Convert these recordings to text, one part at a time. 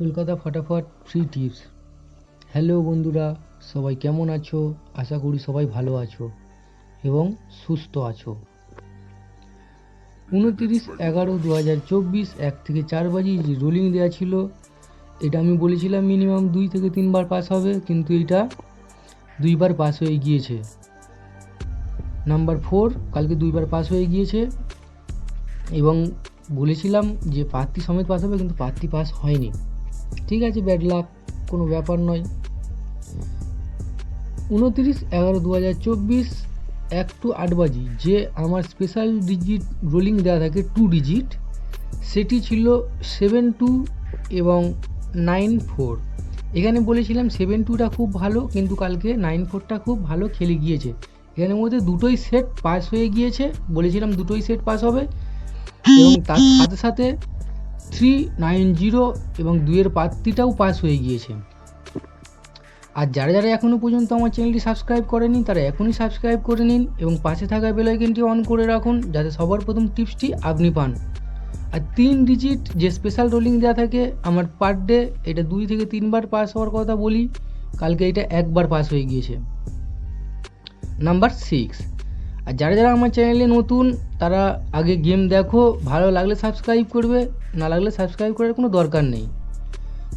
কলকাতা ফাটাফাট free tips hello বন্ধুরা, সবাই কেমন আছো? আশা করি সবাই ভালো আছো এবং সুস্থ আছো। উনতিরিশ এগারো দু হাজার চব্বিশ, এক থেকে চার বাজি যে রোলিং দেওয়া ছিল, এটা আমি বলেছিলাম মিনিমাম দুই থেকে তিনবার পাস হবে, কিন্তু এটা দুইবার পাস হয়ে গিয়েছে। নাম্বার ফোর কালকে দুইবার পাস হয়ে গিয়েছে এবং বলেছিলাম যে পাত্তি সমেত পাস হবে, কিন্তু পাত্তি পাস হয়নি। ঠিক আছে ব্যাড লাক কোনো ব্যাপার নয়। উনতিরিশ এগারো দু হাজার চব্বিশ এক টু আট বাজি। যে আমার স্পেশাল ডিজিট রোলিং দেওয়া থাকে টু ডিজিট সেটি ছিল সেভেন টু এবং নাইন ফোর এখানে বলেছিলাম সেভেন টুটা খুব ভালো কিন্তু কালকে নাইন ফোরটা খুব ভালো খেলে গিয়েছে। এখানের মধ্যে দুটোই সেট পাস হয়ে গিয়েছে বলেছিলাম দুটোই সেট পাস হবে। এবং তার সাথে সাথে থ্রি নাইন জিরো এবং দুইয়ের পাত্তিটাও পাস হয়ে গিয়েছে। আর যারা যারা এখনও পর্যন্ত আমার চ্যানেলটি সাবস্ক্রাইব করেনি, তারা এখনই সাবস্ক্রাইব করে নিন এবং পাশে থাকা বেলাইকনটি অন করে রাখুন, যাতে সবার প্রথম টিপসটি আপনি পান। আর তিন ডিজিট যে স্পেশাল রোলিং দেওয়া থাকে, আমার পার ডে এটা দুই থেকে তিনবার পাস হওয়ার কথা বলি, কালকে এটা একবার পাস হয়ে গিয়েছে। নাম্বার সিক্স আর যারা যারা আমার চ্যানেলে নতুন, তারা আগে গেম দেখো, ভালো লাগলে সাবস্ক্রাইব করবে, না লাগলে সাবস্ক্রাইব করার কোনো দরকার নেই।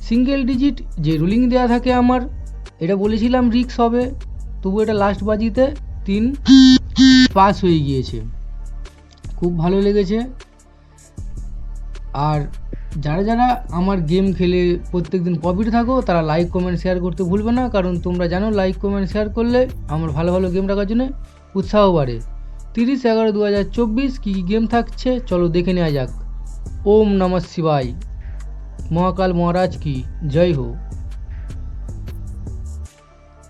সিঙ্গেল ডিজিট যে রুলিং দেওয়া থাকে আমার, এটা বলেছিলাম রিক্স হবে, তবু এটা লাস্ট বাজিতে তিন পাস হয়ে গিয়েছে। খুব ভালো লেগেছে। আর যারা যারা আমার গেম খেলে প্রত্যেক দিন প্রফিট থাকো, তারা লাইক কমেন্ট শেয়ার করতে ভুলবে না, কারণ তোমরা জানো লাইক কমেন্ট শেয়ার করলে আমার ভালো ভালো গেম রাখার জন্য উৎসাহ বাড়ে। তিরিশ এগারো দু হাজার চব্বিশ কী কী গেম থাকছে? চলো দেখে নেওয়া যাক। ওম নমঃ শিবায়। মহাকাল মহারাজ কি? জয় হো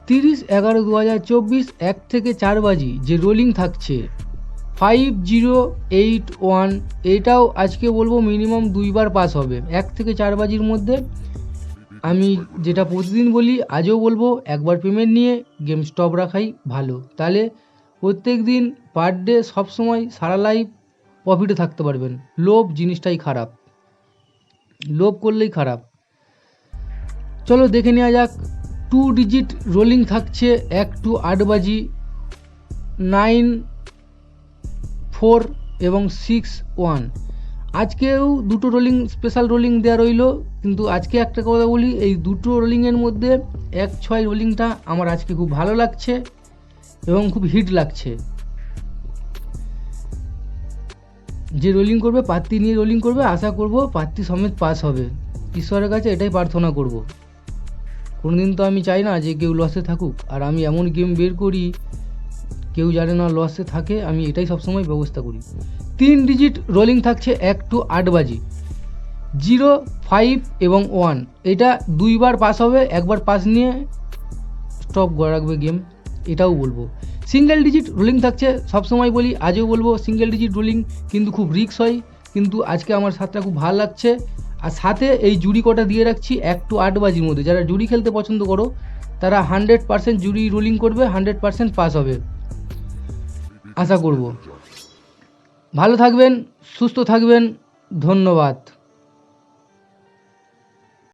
তিরিশ এগারো দু হাজার চব্বিশ এক থেকে চার বাজি যে রোলিং থাকছে। ফাইভ জিরো এইট ওয়ান এটাও আজকে বলব মিনিমাম দুইবার পাস হবে। এক থেকে চার বাজির মধ্যে। আমি যেটা প্রতিদিন বলি, আজও বলব, একবার পেমেন্ট নিয়ে গেম স্টপ রাখাই ভালো। তাহলে প্রত্যেক দিন পার ডে সবসময় সারা লাইফ প্রফিটে থাকতে পারবেন। লোভ জিনিসটাই খারাপ। লোভ করলেই খারাপ। চলো দেখে নেওয়া যাক টু ডিজিট রোলিং থাকছে এক টু আট বাজি নাইন ফোর এবং সিক্স ওয়ান আজকেও দুটো রোলিং স্পেশাল রোলিং দেওয়া রইল, কিন্তু আজকে একটা কথা বলি, এই দুটো রোলিংয়ের মধ্যে এক, ছয় রোলিংটা আমার আজকে খুব ভালো লাগছে। এবং খুব হিট লাগছে। যে রোলিং করবে পাত্তি নিয়ে রোলিং করবে, আশা করব পাত্তি সমেত পাস হবে। ঈশ্বরের কাছে এটাই প্রার্থনা করব। কোনোদিন তো আমি চাই না যে কেউ লসে থাকুক। আর আমি এমন গেম বের করি, কেউ জানে না লসে থাকে, আমি এটাই সবসময় ব্যবস্থা করি। তিন ডিজিট রোলিং থাকছে এক টু আট বাজি। জিরো ফাইভ এবং ওয়ান এটা দুইবার পাস হবে, একবার পাস নিয়ে স্টপ করে রাখবে গেম এটাও বলব। সিঙ্গেল ডিজিট রোলিং থাকছে, সবসময় বলি, আজও বলব সিঙ্গেল ডিজিট রোলিং কিন্তু খুব রিক্স হয়, কিন্তু আজকে আমার সাতটা খুব ভালো লাগছে। আর সাথে এই জুড়ি কটা দিয়ে রাখছি, এক টু আট বাজির মধ্যে। যারা জুড়ি খেলতে পছন্দ করো, তারা হান্ড্রেড পার্সেন্ট জুড়ি রোলিং করবে হান্ড্রেড পার্সেন্ট পাস হবে। আশা করব। ভালো থাকবেন, সুস্থ থাকবেন, ধন্যবাদ।